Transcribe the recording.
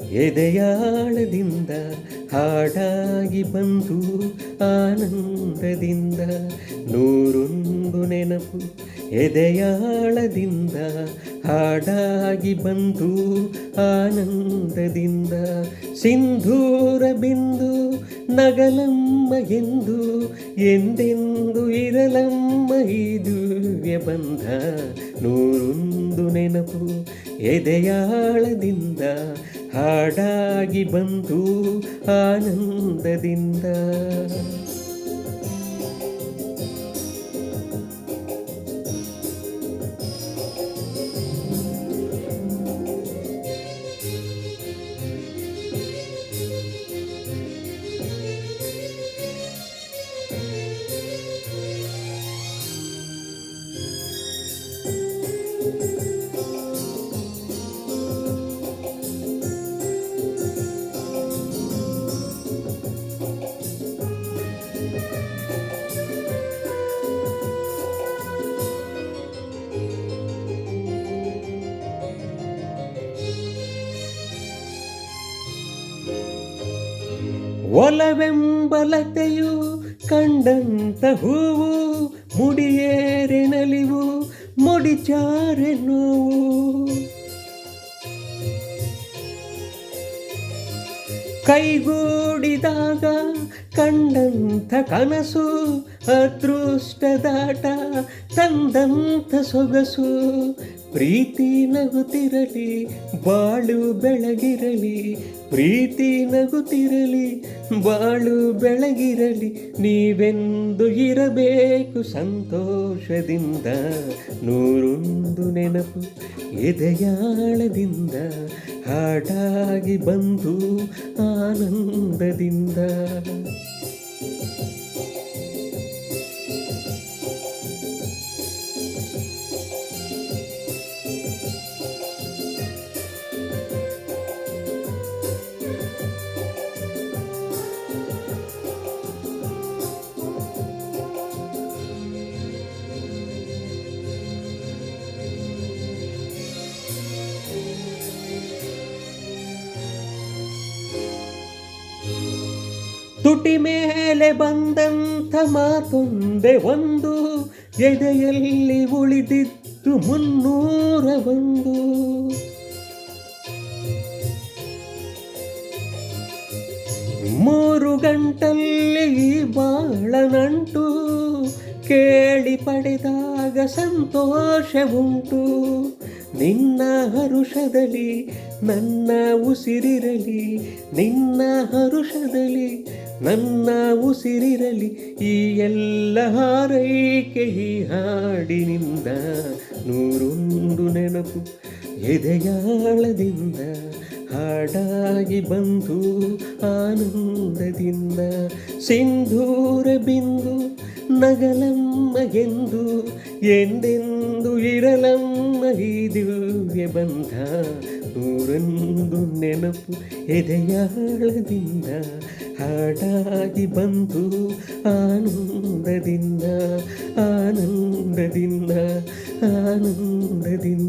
ಎದೆಯಾಳದಿಂದ ಹಾಡಾಗಿ ಬಂದು ಆನಂದದಿಂದ ನೂರೊಂದು ನೆನಪು ಎದೆಯಾಳದಿಂದ ಹಾಡಾಗಿ ಬಂದು ಆನಂದದಿಂದ ಸಿಂಧೂರ ಬಿಂದು ನಗಲಮ್ಮ ಎಂದು ಎಂದೆಂದು ಇರಲಮ್ಮ ಈ ಬಂಧ ನೂರೊಂದು ನೆನಪು ಎದೆಯಾಳದಿಂದ ಹಾಡಾಗಿ ಬಂತು ಆನಂದದಿಂದ. ಒಲವೆಂಬಲತೆಯು ಕಂಡಂತ ಹೂವು, ಮುಡಿಯೇರೆ ನಲಿವು, ಮುಡಿಚಾರೆ ನೋವು. ಕೈಗೂಡಿದಾಗ ಕಂಡಂಥ ಕನಸು, ಅದೃಷ್ಟದಾಟ ತಂದಂಥ ಸೊಗಸು. ಪ್ರೀತಿ ನಗುತ್ತಿರಲಿ ಬಾಳು ಬೆಳಗಿರಲಿ ಪ್ರೀತಿ ನಗುತ್ತಿರಲಿ ಬಾಳು ಬೆಳಗಿರಲಿ ನೀವೆಂದು ಇರಬೇಕು ಸಂತೋಷದಿಂದ. ನೂರೊಂದು ನೆನಪು ಎದೆಯಾಳದಿಂದ ಹಾಡಾಗಿ ಬಂದು ಆನಂದದಿಂದ. ತುಟಿ ಮೇಲೆ ಬಂದಂಥ ಮಾತೊಂದೆ ಒಂದು, ಎದೆಯಲ್ಲಿ ಉಳಿದಿತ್ತು ಮುನ್ನೂರ ಒಂದು. ಮೂರು ಗಂಟಲ್ಲಿ ಬಾಳ ನಂಟು, ಕೇಳಿ ಪಡೆದಾಗ ಸಂತೋಷವುಂಟು. ನಿನ್ನ ಹರುಷದಲ್ಲಿ ನನ್ನ ಉಸಿರಿರಲಿ, ನಿನ್ನ ಹರುಷದಲ್ಲಿ ನನ್ನ ಉಸಿರಿರಲಿ, ಈ ಎಲ್ಲ ಹಾರೈಕೆ ಈ ಹಾಡಿನಿಂದ ನೂರೊಂದು ನೆನಪು ಎದೆಯಾಳದಿಂದ ಹಾಡಾಗಿ ಬಂದು ಆನಂದದಿಂದ ಸಿಂಧೂರ ಬಿಂದು ನಗಲಮ್ಮ ಎಂದು ಎಂದೆಂದು ಇರಲಮ್ಮ ಈ ದಿವ್ಯ ಬಂಧ. ನೂರೊಂದು ನೆನಪು ಎದೆಯಾಳದಿಂದ, ಹಾಡಾಗಿ ಬಂತು ಆನಂದದಿಂದ ಆನಂದದಿಂದ ಆನಂದದಿಂದ.